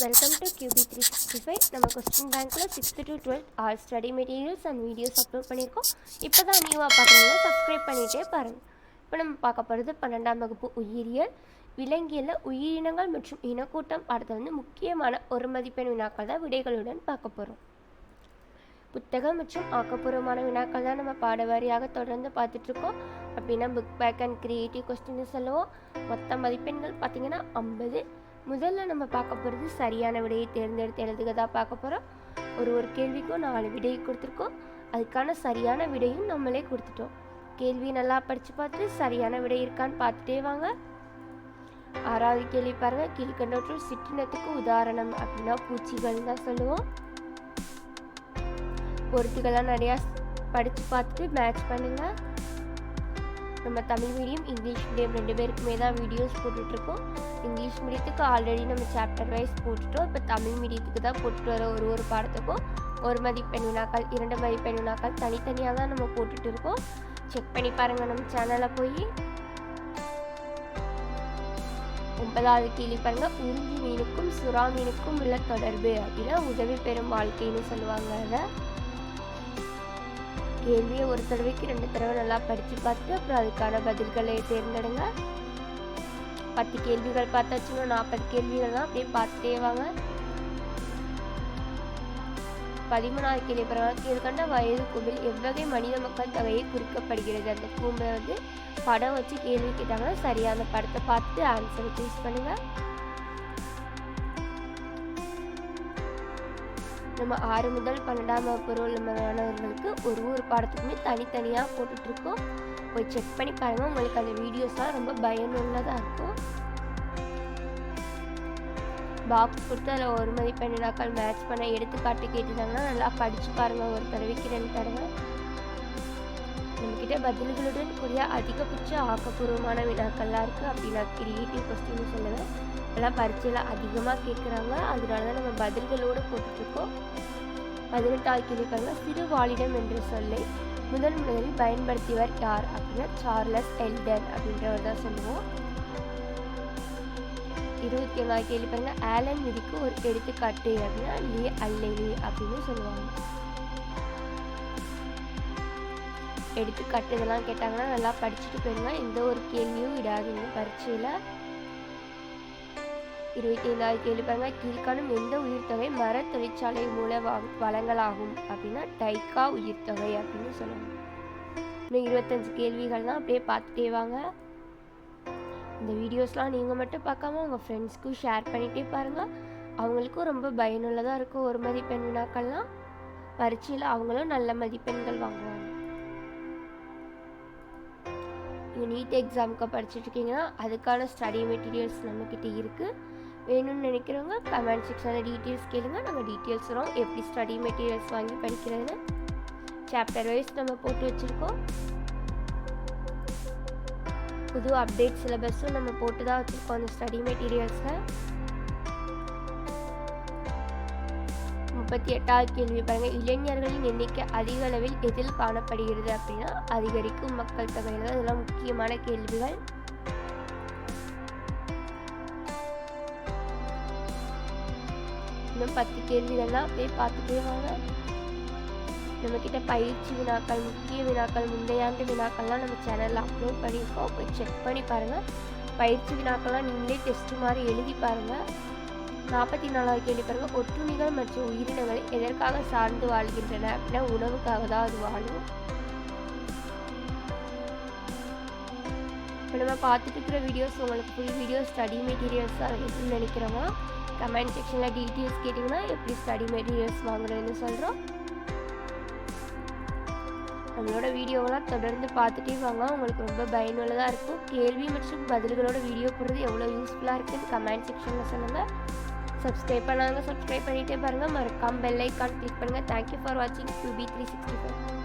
Welcome to QB three sixty five நம்ம question பேங்க்கில் sixth to twelfth all study materials and videos upload பண்ணியிருக்கோம். இப்போ தான் நியூவாக பார்க்குறீங்க. சப்ஸ்கிரைப் பண்ணிகிட்டே பாருங்கள் இப்போ நம்ம பார்க்க போகிறது பன்னெண்டாம் வகுப்பு உயிரியல். விலங்கியலில் உயிரினங்கள் மற்றும் இனக்கூட்டம். அடுத்து வந்து முக்கியமான ஒரு மதிப்பெண் வினாக்கள் தான் விடைகளுடன் பார்க்க போகிறோம் புத்தகம் மற்றும் ஆக்கப்பூர்வமான வினாக்கள் தான் நம்ம பாடவாரியாக தொடர்ந்து பார்த்துட்ருக்கோம். அப்படின்னா புக் பேக் அண்ட் கிரியேட்டிவ் கொஸ்டின்னு சொல்லுவோம். மொத்த மதிப்பெண்கள் பார்த்தீங்கன்னா ஐம்பது முதல்ல நம்ம பார்க்க போகிறது சரியான விடையை தேர்ந்தெடுத்து எழுதுகதா பார்க்க போகிறோம் ஒரு ஒரு கேள்விக்கும் நாலு விடை கொடுத்துருக்கோம். அதுக்கான சரியான விடையும் நம்மளே கொடுத்துட்டோம். கேள்வி நல்லா படித்து பார்த்து சரியான விடை இருக்கான்னு பார்த்துட்டே வாங்க. ஆறாவது கேள்வி பாருங்கள் கீழ்கண்டவற்றுள் சிற்றினத்துக்கு உதாரணம் அப்படின்னா பூச்சிகள் தான் சொல்லுவோம். பொருத்துக்கள்லாம் நிறையா படித்து பார்த்துட்டு மேட்ச் பண்ணுங்கள் நம்ம தமிழ் மீடியம் இங்கிலீஷ் மீடியம் ரெண்டு பேருக்குமே தான் வீடியோஸ் போட்டுட்ருக்கோம். இங்கிலீஷ் மீடியத்துக்கு ஆல்ரெடி நம்ம சாப்டர் வைஸ் போட்டுட்டோம். இப்போ தமிழ் மீடியத்துக்கு தான் போட்டுட்டு வர ஒரு ஒரு பாடத்துக்கும் ஒரு மதிப்பெண் வினாக்கள் இரண்டு மதிப்பெண் வினாக்கள் தனித்தனியாக தான் நம்ம போட்டுட்டு இருக்கோம் செக் பண்ணி பாருங்கள் நம்ம சேனலில் போய். ஒன்பதாவது கேள்வி பாருங்க. உறிஞ்சி மீனுக்கும் சுறா மீனுக்கும் உள்ள தொடர்பு அப்படின்னா உதவி பெறும் வாழ்க்கைன்னு சொல்லுவாங்க அதை. கேள்வியை ஒரு தடவைக்கு ரெண்டு தடவை நல்லா படித்து பார்த்து அப்புறம் அதுக்கான பதில்களை தேர்ந்தெடுங்க. பத்து கேள்விகள் பார்த்தாச்சுன்னா நாற்பது கேள்விகள் தான் அப்படியே பார்த்துட்டே வாங்க. பதிமூணாவது கேள்வி பிறகு கீழ்கண்ட வயது கும்பில் எவ்வகை மனித மக்கள் தொகையை குறிக்கப்படுகிறது? அந்த கூம்பை வந்து படம் வச்சு கேள்வி கேட்டாங்கன்னா சரியான படத்தை பார்த்து ஆன்சரை சூஸ் பண்ணுங்கள் நம்ம ஆறு முதல் பன்னெண்டாம் வகுப்பு உள்ள மாணவர்களுக்கு ஒரு ஒரு பாடத்துக்குமே தனித்தனியாக போட்டுட்ருக்கோம். போய் செக் பண்ணி பாருங்கள் உங்களுக்கு அந்த வீடியோஸ்லாம் ரொம்ப பயனுள்ளதாக இருக்கும். பாக்ஸ் கொடுத்து அதில் ஒரு மதிப்பெண் வினாக்கள் மேட்ச் பண்ண எடுத்துக்காட்டு கேட்டுட்டாங்கன்னா நல்லா படித்து பாருங்கள் ஒரு தடவைக்கு ரெண்டு தடவை நம்மக்கிட்ட பதில்களுடன் கூடிய அதிகபட்ச ஆக்கப்பூர்வமான வினாக்கள்லாம் இருக்குது அப்படின்னா கிரியேட்டிவ் கொஸ்டின்னு சொல்லுவேன். எல்லாம் பரீட்சையில் அதிகமாக கேட்குறாங்க அதனால தான் நம்ம பதில்களோடு போட்டுட்ருக்கோம். பதினெட்டாவது கேள்வி சிறு வாலிடம் என்ற சொல்லை முதன் முதலில் பயன்படுத்தியவர் யார் அப்படின்னா சார்லஸ் எல்டன் அப்படின்றவர் தான் சொல்லுவோம். இருபத்தி ஒன்றாவது கேள்வி பாருங்க. ஆலன் விதிக்கு ஒரு எடுத்துக்காட்டு அப்படின்னா லீ அல்லேவி அப்படின்னு சொல்லுவாங்க. எடுத்துக்காட்டு இதெல்லாம் கேட்டாங்கன்னா நல்லா படிச்சுட்டு போயிருங்க. எந்த ஒரு கேள்வியும் விடாதீங்க பரீட்சையில் இருபத்தி ஏழாயிரத்தி ஏழு பாருங்க கீழ்காணும் எந்த உயிர்த்தொகை மர தொழிற்சாலை மூல வ- வளங்களாகும் அப்படின்னா டைக்கா உயிர்த்தொகை அப்படின்னு சொல்லுவாங்க இன்னும் இருபத்தஞ்சு கேள்விகள் தான் அப்படியே பார்த்துட்டே வாங்க. இந்த வீடியோஸ்லாம் நீங்கள் மட்டும் பார்க்காம உங்கள் ஃப்ரெண்ட்ஸ்க்கும் ஷேர் பண்ணிகிட்டே பாருங்கள் அவங்களுக்கும் ரொம்ப பயனுள்ளதாக இருக்கும் ஒரு மதிப்பெண் வினாக்கள்லாம். பரீட்சையில் அவங்களும் நல்ல மதிப்பெண்கள் வாங்குவாங்க. நீங்கள் நீட் எக்ஸாமுக்கு படிச்சுட்டு இருக்கீங்கன்னா அதுக்கான ஸ்டடி மெட்டீரியல்ஸ் நம்மக்கிட்ட இருக்குது வேணும்னு நினைக்கிறவங்க கமெண்ட் செக்ஷனில் டீட்டெயில்ஸ் கேளுங்க. நாங்கள் டீட்டெயில்ஸ் வரோம் எப்படி ஸ்டடி மெட்டீரியல்ஸ் வாங்கி படிக்கிறதுன்னு சாப்டர் வைஸ் நம்ம போட்டு வச்சுருக்கோம். புது அப்டேட் சிலபஸும் நம்ம போட்டு தான் வச்சுருக்கோம் அந்த ஸ்டடி மெட்டீரியல்ஸில் முப்பத்தி எட்டாவது கேள்வி பாருங்கள் இளைஞர்களின் எண்ணிக்கை அதிக அளவில் எதில் காணப்படுகிறது அப்படின்னா அதிகரிக்கும் மக்கள் தொகையில் இதெல்லாம் முக்கியமான கேள்விகள். இன்னும் பத்து கேள்விகள்லாம் அப்படியே பார்த்துட்டே வாங்க. நம்மக்கிட்ட பயிற்சி வினாக்கள் முக்கிய வினாக்கள் முந்தையாண்டு வினாக்கள்லாம் நம்ம சேனலில் அப்லோட் பண்ணியிருக்கோம். போய் செக் பண்ணி பாருங்கள் பயிற்சி வினாக்கள்லாம் நீங்களே டெஸ்ட் மாதிரி எழுதி பாருங்கள் நாற்பத்தி நாலாவது கேள்வி பாருங்கள் ஒற்றுமைகள் மற்றும் உயிரினங்கள் எதற்காக சார்ந்து வாழ்கின்றன அப்படின்னா உணவுக்காக தான் அது வாழும். இப்போ நம்ம பார்த்துட்டு இருக்கிற வீடியோஸ் உங்களுக்கு ஃபுல் வீடியோ ஸ்டடி மெட்டீரியல்ஸ் தான் இருக்குன்னு நினைக்கிறோமா கமெண்ட் செக்ஷனில் டீட்டெயில்ஸ் கேட்டிங்கன்னா எப்படி ஸ்டடி மெட்டீரியல்ஸ் வாங்குறதுன்னு சொல்கிறோம் நம்மளோட வீடியோவெல்லாம் தொடர்ந்து பார்த்துட்டே வாங்க. உங்களுக்கு ரொம்ப பயனுள்ளதாக இருக்கும். கேள்வி மற்றும் பதில்களோட வீடியோ போடுறது எவ்வளோ யூஸ்ஃபுல்லாக இருக்குதுன்னு கமெண்ட் செக்ஷனில் சொல்லுங்கள் சப்ஸ்கிரைப் பண்ணாங்க சப்ஸ்கிரைப் பண்ணிகிட்டே பாருங்கள் மறக்காம பெல் ஐக்கான் கிளிக் பண்ணுங்கள் தேங்க்யூ ஃபார் வாட்சிங் to B three sixty five